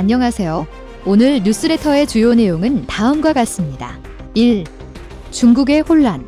안녕하세요. 오늘 뉴스레터의 주요 내용은 다음과 같습니다. 1. 중국의 혼란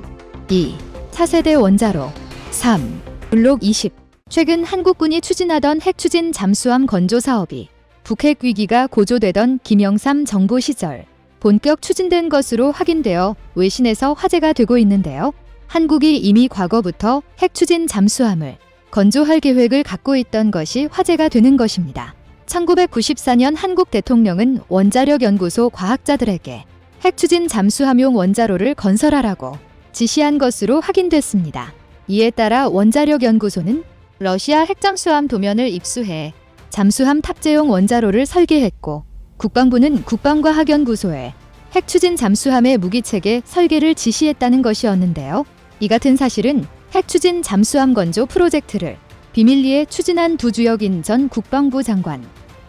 2. 차세대 원자로 3. 블록 20 최근 한국군이 추진하던 핵 추진 잠수함 건조 사업이 북핵 위기가 고조되던 김영삼 정부 시절 본격 추진된 것으로 확인되어 외신에서 화제가 되고 있는데요. 한국이 이미 과거부터 핵 추진 잠수함을 건조할 계획을 갖고 있던 것이 화제가 되는 것입니다. 1994년 한국 대통령은 원자력 연구소 과학자들에게 핵 추진 잠수함용 원자로를 건설하라고 지시한 것으로 확인됐습니다. 이에 따라 원자력 연구소는 러시아 핵잠수함 도면을 입수해 잠수함 탑재용 원자로를 설계했고 국방부는 국방과학연구소에 핵 추진 잠수함의 무기체계 설계를 지시했다는 것이었는데요. 이 같은 사실은 핵 추진 잠수함 건조 프로젝트를 비밀리에 추진한 두주혁인 전 국방부 장관,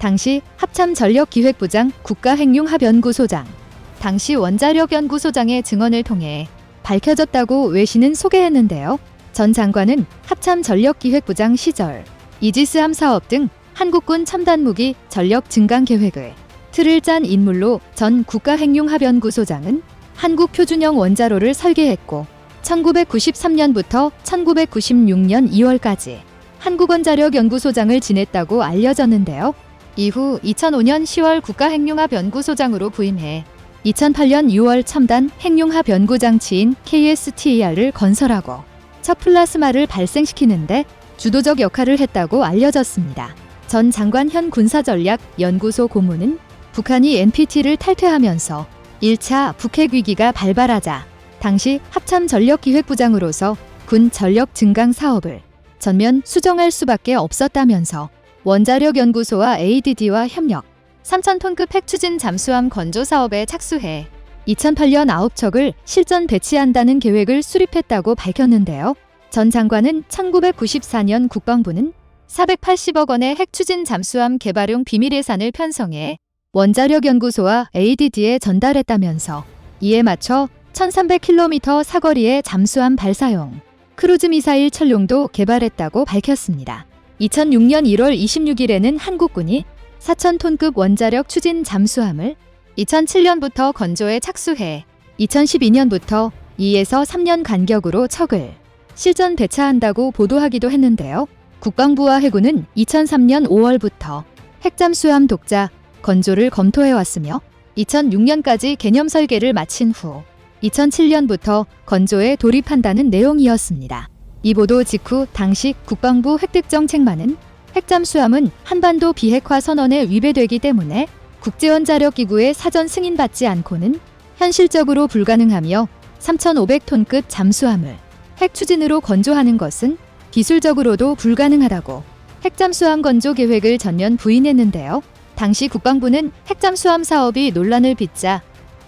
당시 합참 전력기획부장 국가핵융합연구소장, 당시 원자력연구소장의 증언을 통해 밝혀졌다고 외신은 소개했는데요. 전 장관은 합참 전력기획부장 시절 이지스함 사업 등 한국군 첨단 무기 전력 증강 계획을 틀을 짠 인물로 전 국가핵융합연구소장은 한국 표준형 원자로를 설계했고 1993년부터 1996년 2월까지 한국원자력연구소장을 지냈다고 알려졌는데요. 이후 2005년 10월 국가핵융합연구소장으로 부임해 2008년 6월 첨단 핵융합 연구장치인 KSTER을 건설하고 첫 플라스마를 발생시키는데 주도적 역할을 했다고 알려졌습니다. 전 장관 현 군사전략연구소 고문은 북한이 NPT를 탈퇴하면서 1차 북핵 위기가 발발하자 당시 합참 전력기획부장으로서 군 전력 증강 사업을 전면 수정할 수밖에 없었다면서 원자력연구소와 ADD와 협력, 3,000톤급 핵 추진 잠수함 건조 사업에 착수해 2008년 9척을 실전 배치한다는 계획을 수립했다고 밝혔는데요. 전 장관은 1994년 국방부는 480억 원의 핵 추진 잠수함 개발용 비밀 예산을 편성해 원자력연구소와 ADD에 전달했다면서 이에 맞춰 1300km 사거리의 잠수함 발사용 크루즈 미사일 천룡도 개발했다고 밝혔습니다. 2006년 1월 26일에는 한국군이 4,000톤급 원자력 추진 잠수함을 2007년부터 건조에 착수해 2012년부터 2에서 3년 간격으로 척을 실전 배차한다고 보도하기도 했는데요. 국방부와 해군은 2003년 5월부터 핵잠수함 독자 건조를 검토해왔으며 2006년까지 개념 설계를 마친 후 2007년부터 건조에 돌입한다는 내용이었습니다. 이 보도 직후 당시 국방부 핵특정책만은 핵잠수함은 한반도 비핵화 선언에 위배되기 때문에 국제원자력기구의 사전 승인받지 않고는 현실적으로 불가능하며 3,500톤급 잠수함을 핵 추진으로 건조하는 것은 기술적으로도 불가능하다고 핵잠수함 건조 계획을 전면 부인했는데요. 당시 국방부는 핵잠수함 사업이 논란을 빚자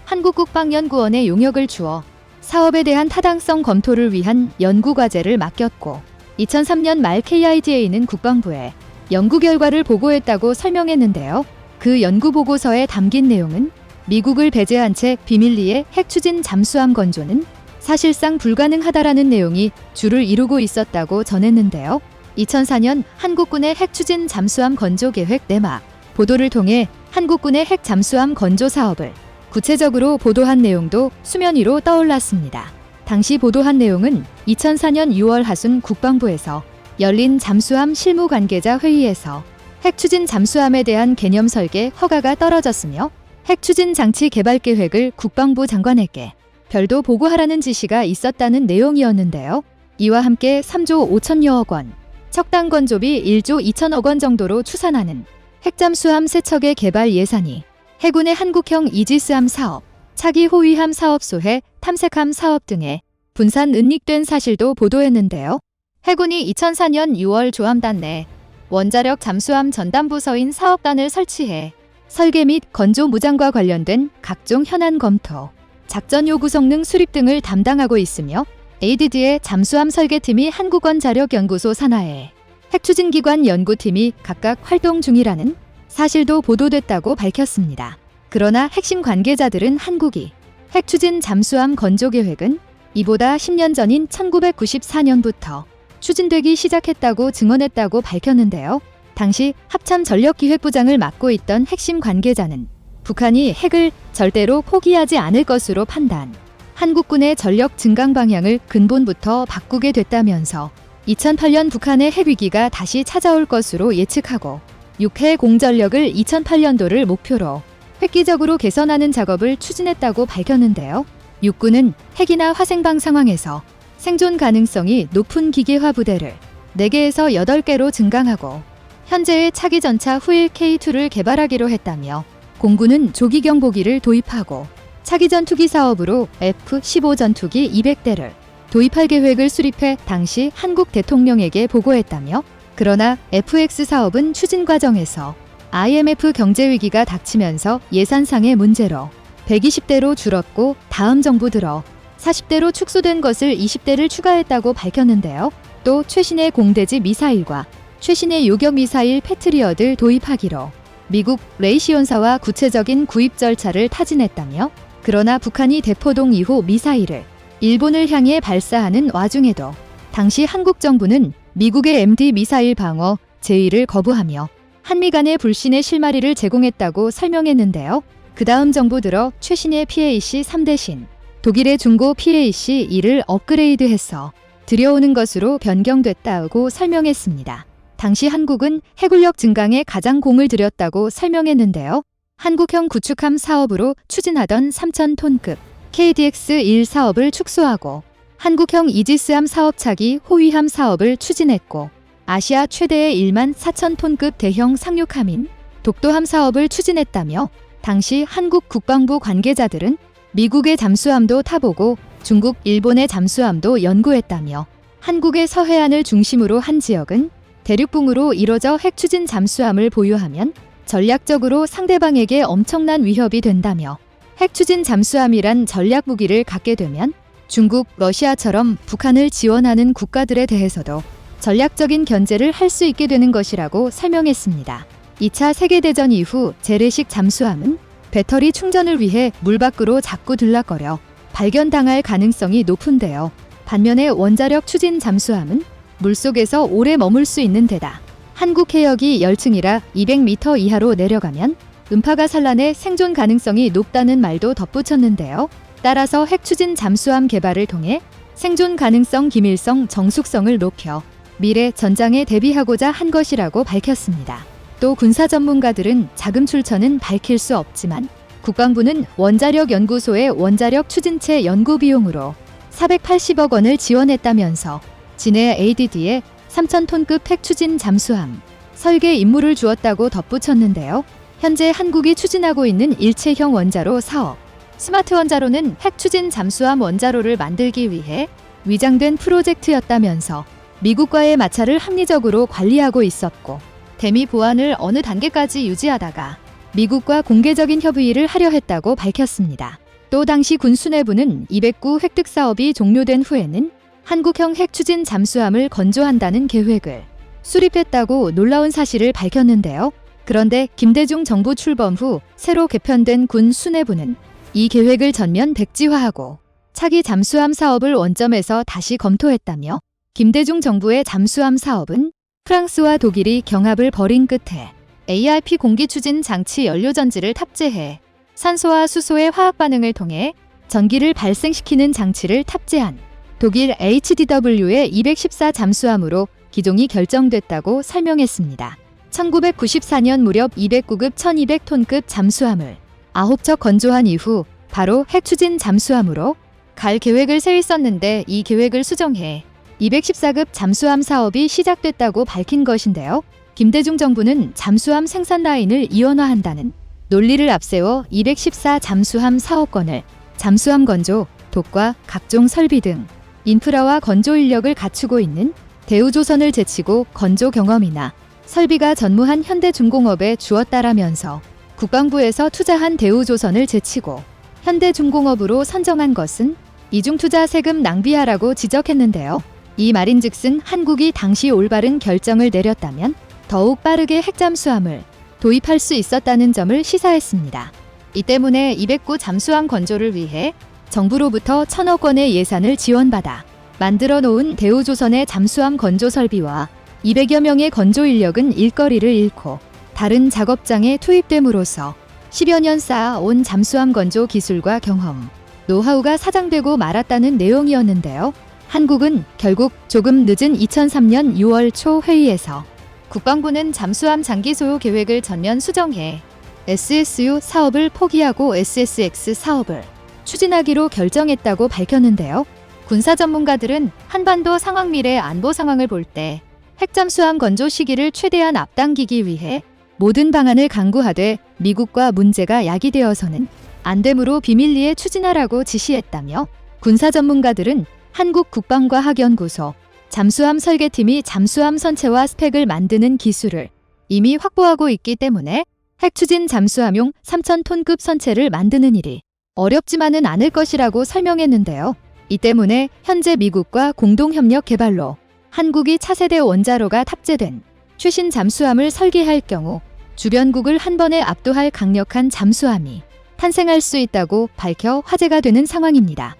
한국국방연구원에 용역을 주어 사업에 대한 타당성 검토를 위한 연구 과제를 맡겼고 2003년 말 KIDA는 국방부에 연구 결과를 보고했다고 설명했는데요. 그 연구 보고서에 담긴 내용은 미국을 배제한 채 비밀리에 핵 추진 잠수함 건조는 사실상 불가능하다라는 내용이 주를 이루고 있었다고 전했는데요. 2004년 한국군의 핵 추진 잠수함 건조 계획 내막 보도를 통해 한국군의 핵 잠수함 건조 사업을 구체적으로 보도한 내용도 수면 위로 떠올랐습니다. 당시 보도한 내용은 2004년 6월 하순 국방부에서 열린 잠수함 실무 관계자 회의에서 핵 추진 잠수함에 대한 개념 설계 허가가 떨어졌으며 핵 추진 장치 개발 계획을 국방부 장관에게 별도 보고하라는 지시가 있었다는 내용이었는데요. 이와 함께 3조 5천여억 원, 척당 건조비 1조 2천억 원 정도로 추산하는 핵잠수함 세 척의 개발 예산이 해군의 한국형 이지스함 사업, 차기 호위함 사업 소해 탐색함 사업 등에 분산 은닉된 사실도 보도했는데요. 해군이 2004년 6월 조함단 내 원자력 잠수함 전담 부서인 사업단을 설치해 설계 및 건조 무장과 관련된 각종 현안 검토, 작전 요구 성능 수립 등을 담당하고 있으며 ADD의 잠수함 설계팀이 한국원 자력연구소 산하에 핵추진기관 연구팀이 각각 활동 중이라는 사실도 보도됐다고 밝혔습니다. 그러나 핵심 관계자들은 한국이 핵 추진 잠수함 건조 계획은 이보다 10년 전인 1994년부터 추진되기 시작했다고 증언했다고 밝혔는데요. 당시 합참 전력기획부장을 맡고 있던 핵심 관계자는 북한이 핵을 절대로 포기하지 않을 것으로 판단. 한국군의 전력 증강 방향을 근본부터 바꾸게 됐다면서 2008년 북한의 핵 위기가 다시 찾아올 것으로 예측하고 6회 공전력을 2008년도를 목표로 획기적으로 개선하는 작업을 추진했다고 밝혔는데요. 육군은 핵이나 화생방 상황에서 생존 가능성이 높은 기계화 부대를 4개에서 8개로 증강하고 현재의 차기 전차 후일 K2를 개발하기로 했다며 공군은 조기 경보기를 도입하고 차기 전투기 사업으로 F-15 전투기 200대를 도입할 계획을 수립해 당시 한국 대통령에게 보고했다며 그러나 FX 사업은 추진 과정에서 IMF 경제 위기가 닥치면서 예산상의 문제로 120대로 줄었고 다음 정부 들어 40대로 축소된 것을 20대를 추가했다고 밝혔는데요. 또 최신의 공대지 미사일과 최신의 요격 미사일 패트리어들 도입하기로 미국 레이시온사와 구체적인 구입 절차를 타진했다며 그러나 북한이 대포동 이후 미사일을 일본을 향해 발사하는 와중에도 당시 한국 정부는 미국의 MD 미사일 방어 제의를 거부하며 한미 간의 불신의 실마리를 제공했다고 설명했는데요. 그 다음 정부 들어 최신의 PAC 3 대신 독일의 중고 PAC 2를 업그레이드해서 들여오는 것으로 변경됐다고 설명했습니다. 당시 한국은 해군력 증강에 가장 공을 들였다고 설명했는데요. 한국형 구축함 사업으로 추진하던 3,000톤급 KDX-1 사업을 축소하고 한국형 이지스함 사업 차기 호위함 사업을 추진했고 아시아 최대의 1만 4,000톤급 대형 상륙함인 독도함 사업을 추진했다며 당시 한국 국방부 관계자들은 미국의 잠수함도 타보고 중국, 일본의 잠수함도 연구했다며 한국의 서해안을 중심으로 한 지역은 대륙붕으로 이뤄져 핵 추진 잠수함을 보유하면 전략적으로 상대방에게 엄청난 위협이 된다며 핵 추진 잠수함이란 전략 무기를 갖게 되면 중국, 러시아처럼 북한을 지원하는 국가들에 대해서도 전략적인 견제를 할 수 있게 되는 것이라고 설명했습니다. 2차 세계대전 이후 재래식 잠수함은 배터리 충전을 위해 물 밖으로 자꾸 들락거려 발견당할 가능성이 높은데요. 반면에 원자력 추진 잠수함은 물속에서 오래 머물 수 있는 데다 한국 해역이 열층이라 200m 이하로 내려가면 음파가 산란해 생존 가능성이 높다는 말도 덧붙였는데요. 따라서 핵 추진 잠수함 개발을 통해 생존 가능성, 기밀성, 정숙성을 높여 미래 전장에 대비하고자 한 것이라고 밝혔습니다. 또 군사 전문가들은 자금 출처는 밝힐 수 없지만 국방부는 원자력 연구소의 원자력 추진체 연구 비용으로 480억 원을 지원했다면서 진해 ADD에 3,000톤급 핵 추진 잠수함 설계 임무를 주었다고 덧붙였는데요. 현재 한국이 추진하고 있는 일체형 원자로 사업 스마트 원자로는 핵 추진 잠수함 원자로를 만들기 위해 위장된 프로젝트였다면서 미국과의 마찰을 합리적으로 관리하고 있었고 대미 보안을 어느 단계까지 유지하다가 미국과 공개적인 협의를 하려 했다고 밝혔습니다. 또 당시 군 수뇌부는 209 획득 사업이 종료된 후에는 한국형 핵 추진 잠수함을 건조한다는 계획을 수립했다고 놀라운 사실을 밝혔는데요. 그런데 김대중 정부 출범 후 새로 개편된 군 수뇌부는 이 계획을 전면 백지화하고 차기 잠수함 사업을 원점에서 다시 검토했다며 김대중 정부의 잠수함 사업은 프랑스와 독일이 경합을 벌인 끝에 ARP 공기 추진 장치 연료 전지를 탑재해 산소와 수소의 화학 반응을 통해 전기를 발생시키는 장치를 탑재한 독일 HDW의 214 잠수함으로 기종이 결정됐다고 설명했습니다. 1994년 무렵 209급 1200톤급 잠수함을 9척 건조한 이후 바로 핵추진 잠수함으로 갈 계획을 세 있었는데 이 계획을 수정해 214급 잠수함 사업이 시작됐다고 밝힌 것인데요. 김대중 정부는 잠수함 생산 라인을 이원화한다는 논리를 앞세워 214 잠수함 사업권을 잠수함 건조, 독과 각종 설비 등 인프라와 건조 인력을 갖추고 있는 대우조선을 제치고 건조 경험이나 설비가 전무한 현대중공업에 주었다라면서 국방부에서 투자한 대우조선을 제치고 현대중공업으로 선정한 것은 이중투자 세금 낭비하라고 지적했는데요. 이 말인즉슨 한국이 당시 올바른 결정을 내렸다면 더욱 빠르게 핵잠수함을 도입할 수 있었다는 점을 시사했습니다. 이 때문에 209 잠수함 건조를 위해 정부로부터 천억 원의 예산을 지원받아 만들어 놓은 대우조선의 잠수함 건조 설비와 200여 명의 건조 인력은 일거리를 잃고 다른 작업장에 투입됨으로써 10여 년 쌓아온 잠수함 건조 기술과 경험, 노하우가 사장되고 말았다는 내용이었는데요. 한국은 결국 조금 늦은 2003년 6월 초 회의에서 국방부는 잠수함 장기 소요 계획을 전면 수정해 SSU 사업을 포기하고 SSX 사업을 추진하기로 결정했다고 밝혔는데요. 군사 전문가들은 한반도 상황 미래 안보 상황을 볼 때 핵잠수함 건조 시기를 최대한 앞당기기 위해 모든 방안을 강구하되 미국과 문제가 야기되어서는 안 되므로 비밀리에 추진하라고 지시했다며 군사 전문가들은 한국 국방과 학연구소 잠수함 설계팀이 잠수함 선체와 스펙을 만드는 기술을 이미 확보하고 있기 때문에 핵 추진 잠수함용 3,000톤급 선체를 만드는 일이 어렵지만은 않을 것이라고 설명했는데요. 이 때문에 현재 미국과 공동협력 개발로 한국이 차세대 원자로가 탑재된 최신 잠수함을 설계할 경우 주변국을 한 번에 압도할 강력한 잠수함이 탄생할 수 있다고 밝혀 화제가 되는 상황입니다.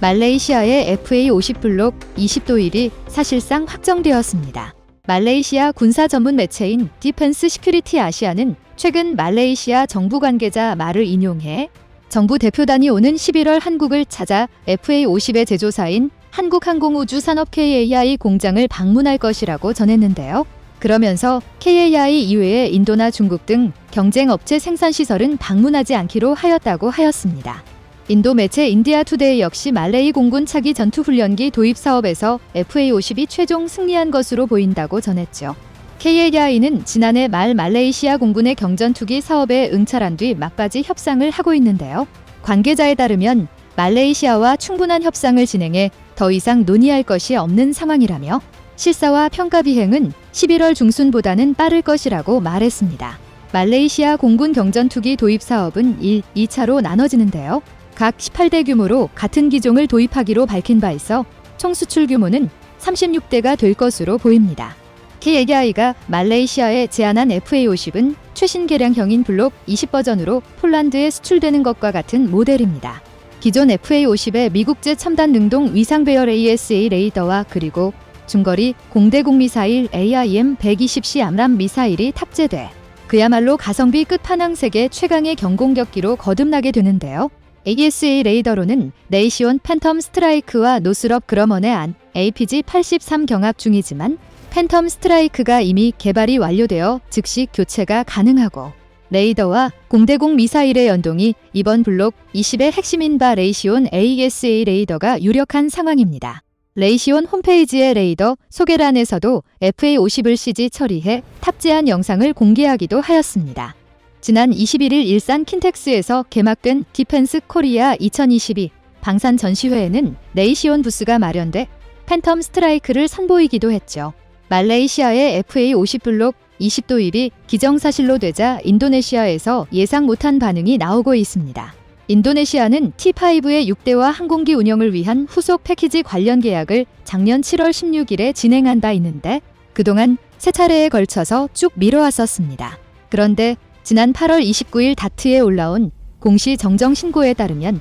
말레이시아의 FA50 블록 20도 일이 사실상 확정되었습니다. 말레이시아 군사 전문 매체인 디펜스 시큐리티 아시아는 최근 말레이시아 정부 관계자 말을 인용해 정부 대표단이 오는 11월 한국을 찾아 FA50의 제조사인 한국항공우주산업 KAI 공장을 방문할 것이라고 전했는데요. 그러면서 KAI 이외의 인도나 중국 등 경쟁 업체 생산 시설은 방문하지 않기로 하였다고 하였습니다. 인도 매체 인디아 투데이 역시 말레이 공군 차기 전투 훈련기 도입 사업에서 FA50이 최종 승리한 것으로 보인다고 전했죠. KAI는 지난해 말 말레이시아 공군의 경전 투기 사업에 응찰한 뒤 막바지 협상을 하고 있는데요. 관계자에 따르면 말레이시아와 충분한 협상을 진행해 더 이상 논의할 것이 없는 상황이라며 실사와 평가 비행은 11월 중순보다는 빠를 것이라고 말했습니다. 말레이시아 공군 경전 투기 도입 사업은 1, 2차로 나눠지는데요. 각 18대 규모로 같은 기종을 도입하기로 밝힌 바 있어 총 수출 규모는 36대가 될 것으로 보입니다. KAI가 말레이시아에 제안한 FA50은 최신 개량형인 블록 20 버전으로 폴란드에 수출되는 것과 같은 모델입니다. 기존 FA50에 미국제 첨단 능동 위상 배열 ASA 레이더와 그리고 중거리 공대공 미사일 AIM-120C 암람 미사일이 탑재돼 그야말로 가성비 끝판왕 세계 최강의 경공격기로 거듭나게 되는데요. ASA 레이더로는 네이시온 팬텀 스트라이크와 노스럽 그러먼의 안 APG-83 경합 중이지만 팬텀 스트라이크가 이미 개발이 완료되어 즉시 교체가 가능하고 레이더와 공대공 미사일의 연동이 이번 블록 20의 핵심인 바 레이시온 ASA 레이더가 유력한 상황입니다. 레이시온 홈페이지의 레이더 소개란에서도 FA50을 CG 처리해 탑재한 영상을 공개하기도 하였습니다. 지난 21일 일산 킨텍스에서 개막된 디펜스 코리아 2022 방산 전시회에는 레이시온 부스가 마련돼 팬텀 스트라이크를 선보이기도 했죠. 말레이시아의 FA50 블록 20도 일이 기정사실로 되자 인도네시아에서 예상 못한 반응이 나오고 있습니다. 인도네시아는 T5의 6대와 항공기 운영을 위한 후속 패키지 관련 계약을 작년 7월 16일에 진행한 바 있는데 그동안 세 차례에 걸쳐서 쭉 미뤄왔었습니다. 그런데 지난 8월 29일 다트에 올라온 공시 정정 신고에 따르면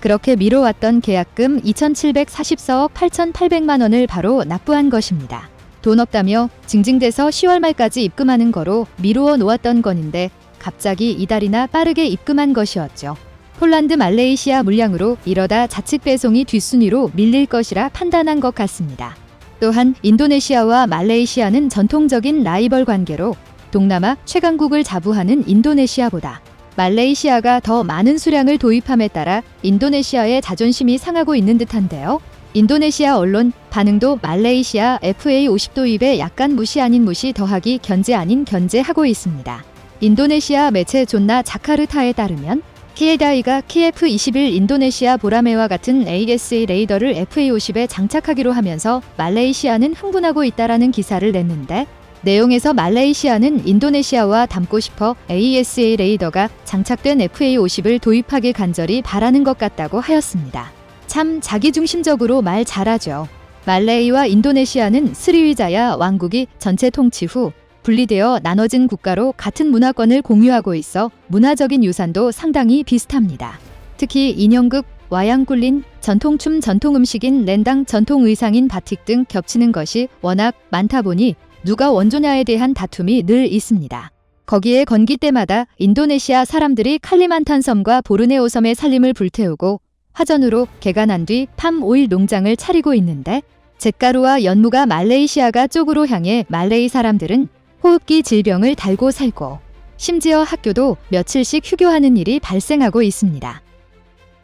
그렇게 미뤄왔던 계약금 2,744억 8,800만 원을 바로 납부한 것입니다. 돈 없다며 징징대서 10월 말까지 입금하는 거로 미루어 놓았던 건인데 갑자기 이달이나 빠르게 입금한 것이었죠. 폴란드 말레이시아 물량으로 이러다 자측 배송이 뒷순위로 밀릴 것이라 판단한 것 같습니다. 또한 인도네시아와 말레이시아는 전통적인 라이벌 관계로 동남아 최강국을 자부하는 인도네시아보다 말레이시아가 더 많은 수량을 도입함에 따라 인도네시아의 자존심이 상하고 있는 듯한데요. 인도네시아 언론 반응도 말레이시아 FA50 도입에 약간 무시 아닌 무시 더하기 견제 아닌 견제하고 있습니다. 인도네시아 매체 존나 자카르타에 따르면 KAI가 KF-21 인도네시아 보라매와 같은 ASA 레이더를 FA50에 장착하기로 하면서 말레이시아는 흥분하고 있다라는 기사를 냈는데 내용에서 말레이시아는 인도네시아와 닮고 싶어 ASA 레이더가 장착된 FA50을 도입하길 간절히 바라는 것 같다고 하였습니다. 참 자기중심적으로 말 잘하죠. 말레이와 인도네시아는 스리위자야 왕국이 전체 통치 후 분리되어 나눠진 국가로 같은 문화권을 공유하고 있어 문화적인 유산도 상당히 비슷합니다. 특히 인형극 와양 꿀린 전통춤 전통음식인 렌당 전통의상인 바틱 등 겹치는 것이 워낙 많다 보니 누가 원조냐에 대한 다툼이 늘 있습니다. 거기에 건기 때마다 인도네시아 사람들이 칼리만탄 섬과 보르네오 섬의 살림을 불태우고 화전으로 개간한 뒤 팜 오일 농장을 차리고 있는데 잿가루와 연무가 말레이시아가 쪽으로 향해 말레이 사람들은 호흡기 질병을 달고 살고 심지어 학교도 며칠씩 휴교하는 일이 발생하고 있습니다.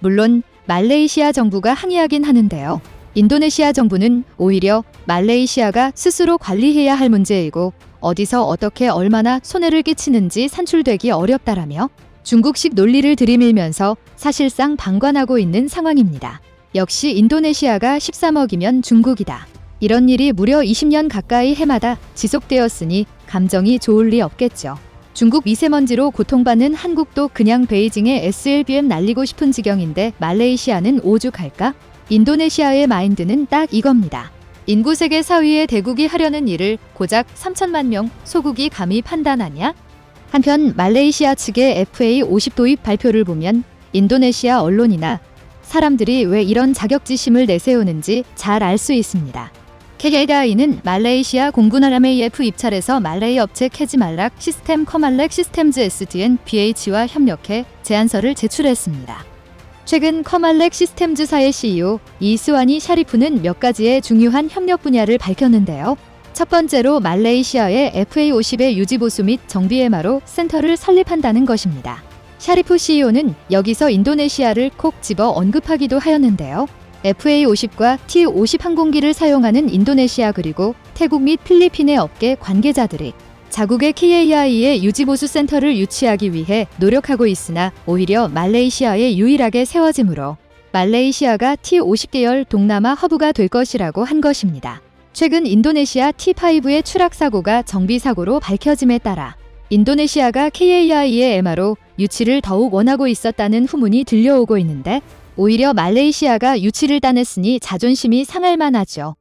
물론 말레이시아 정부가 항의하긴 하는데요. 인도네시아 정부는 오히려 말레이시아가 스스로 관리해야 할 문제이고 어디서 어떻게 얼마나 손해를 끼치는지 산출되기 어렵다라며 중국식 논리를 들이밀면서 사실상 방관하고 있는 상황입니다. 역시 인도네시아가 13억이면 중국이다. 이런 일이 무려 20년 가까이 해마다 지속되었으니 감정이 좋을 리 없겠죠. 중국 미세먼지로 고통받는 한국도 그냥 베이징에 SLBM 날리고 싶은 지경인데 말레이시아는 오죽할까? 인도네시아의 마인드는 딱 이겁니다. 인구 세계 4위의 대국이 하려는 일을 고작 3천만 명 소국이 감히 판단하냐? 한편 말레이시아 측의 FA 50 도입 발표를 보면 인도네시아 언론이나 사람들이 왜 이런 자격지심을 내세우는지 잘 알 수 있습니다. KDI는 말레이시아 공군할 MAF 입찰에서 말레이 업체 캐지말락 시스템 커말렉 시스템즈 SDN BH와 협력해 제안서를 제출했습니다. 최근 커말렉 시스템즈사의 CEO 이스와니 샤리프는 몇 가지의 중요한 협력 분야를 밝혔는데요. 첫 번째로 말레이시아의 FA50의 유지보수 및 정비 해마로 센터를 설립한다는 것입니다. 샤리프 CEO는 여기서 인도네시아를 콕 집어 언급하기도 하였는데요. FA50과 T50 항공기를 사용하는 인도네시아 그리고 태국 및 필리핀의 업계 관계자들이 자국의 KAI의 유지보수 센터를 유치하기 위해 노력하고 있으나 오히려 말레이시아에 유일하게 세워지므로 말레이시아가 T50 계열 동남아 허브가 될 것이라고 한 것입니다. 최근 인도네시아 T5의 추락 사고가 정비 사고로 밝혀짐에 따라 인도네시아가 KAI의 MR로 유치를 더욱 원하고 있었다는 후문이 들려오고 있는데 오히려 말레이시아가 유치를 따냈으니 자존심이 상할 만하죠.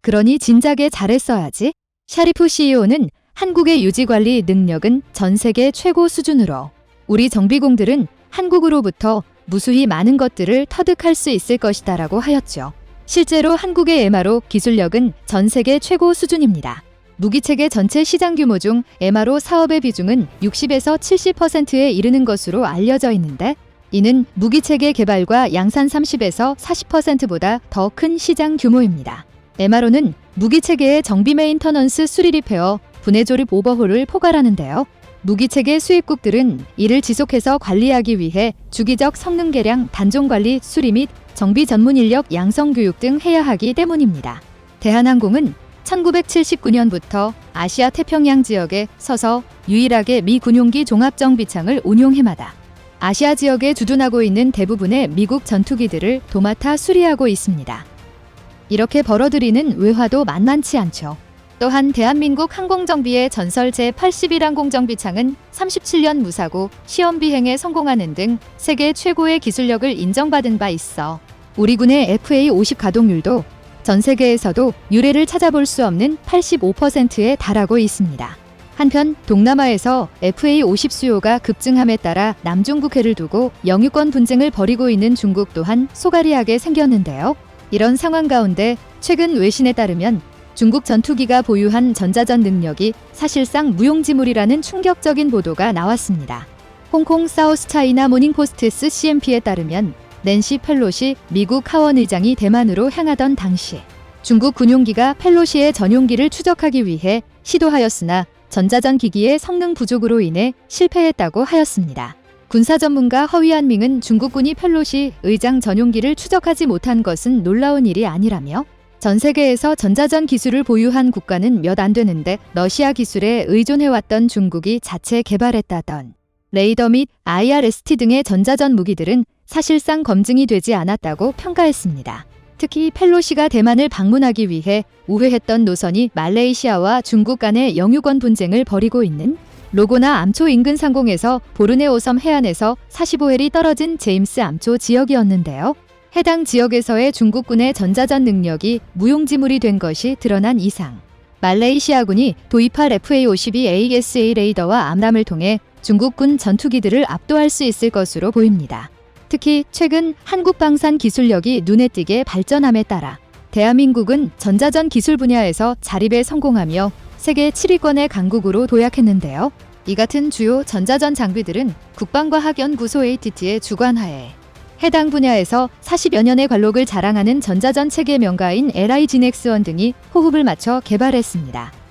그러니 진작에 잘했어야지. 샤리프 CEO는 한국의 유지관리 능력은 전 세계 최고 수준으로 우리 정비공들은 한국으로부터 무수히 많은 것들을 터득할 수 있을 것이다라고 하였죠. 실제로 한국의 MRO 기술력은 전 세계 최고 수준입니다. 무기체계 전체 시장 규모 중 MRO 사업의 비중은 60에서 70%에 이르는 것으로 알려져 있는데 이는 무기체계 개발과 양산 30에서 40%보다 더 큰 시장 규모입니다. MRO는 무기체계의 정비 메인터넌스 수리 리페어, 분해 조립 오버홀을 포괄하는데요. 무기체계 수입국들은 이를 지속해서 관리하기 위해 주기적 성능 개량, 단종 관리, 수리 및 정비 전문 인력 양성 교육 등 해야 하기 때문입니다. 대한항공은 1979년부터 아시아 태평양 지역에 서서 유일하게 미 군용기 종합정비창을 운용해마다 아시아 지역에 주둔하고 있는 대부분의 미국 전투기들을 도맡아 수리하고 있습니다. 이렇게 벌어들이는 외화도 만만치 않죠. 또한 대한민국 항공정비의 전설 제81 항공정비창은 37년 무사고 시험 비행에 성공하는 등 세계 최고의 기술력을 인정받은 바 있어 우리 군의 FA50 가동률도 전 세계에서도 유례를 찾아볼 수 없는 85%에 달하고 있습니다. 한편 동남아에서 FA50 수요가 급증함에 따라 남중국해를 두고 영유권 분쟁을 벌이고 있는 중국 또한 소가리하게 생겼는데요. 이런 상황 가운데 최근 외신에 따르면 중국 전투기가 보유한 전자전 능력이 사실상 무용지물이라는 충격적인 보도가 나왔습니다. 홍콩 사우스 차이나 모닝포스트스 CMP에 따르면 낸시 펠로시 미국 하원 의장이 대만으로 향하던 당시 중국 군용기가 펠로시의 전용기를 추적하기 위해 시도하였으나 전자전 기기의 성능 부족으로 인해 실패했다고 하였습니다. 군사 전문가 허위한밍은 중국군이 펠로시 의장 전용기를 추적하지 못한 것은 놀라운 일이 아니라며 전 세계에서 전자전 기술을 보유한 국가는 몇 안 되는데 러시아 기술에 의존해왔던 중국이 자체 개발했다던 레이더 및 IRST 등의 전자전 무기들은 사실상 검증이 되지 않았다고 평가했습니다. 특히 펠로시가 대만을 방문하기 위해 우회했던 노선이 말레이시아와 중국 간의 영유권 분쟁을 벌이고 있는 로고나 암초 인근 상공에서 보르네오 섬 해안에서 45헬이 떨어진 제임스 암초 지역이었는데요. 해당 지역에서의 중국군의 전자전 능력이 무용지물이 된 것이 드러난 이상 말레이시아군이 도입할 FA-52 ASA 레이더와 암람을 통해 중국군 전투기들을 압도할 수 있을 것으로 보입니다. 특히 최근 한국 방산 기술력이 눈에 띄게 발전함에 따라 대한민국은 전자전 기술 분야에서 자립에 성공하며 세계 7위권의 강국으로 도약했는데요. 이 같은 주요 전자전 장비들은 국방과학연구소 ATT의 주관하에 해당 분야에서 40여 년의 관록을 자랑하는 전자전 체계 명가인 LI 지넥스원 등이 호흡을 맞춰 개발했습니다.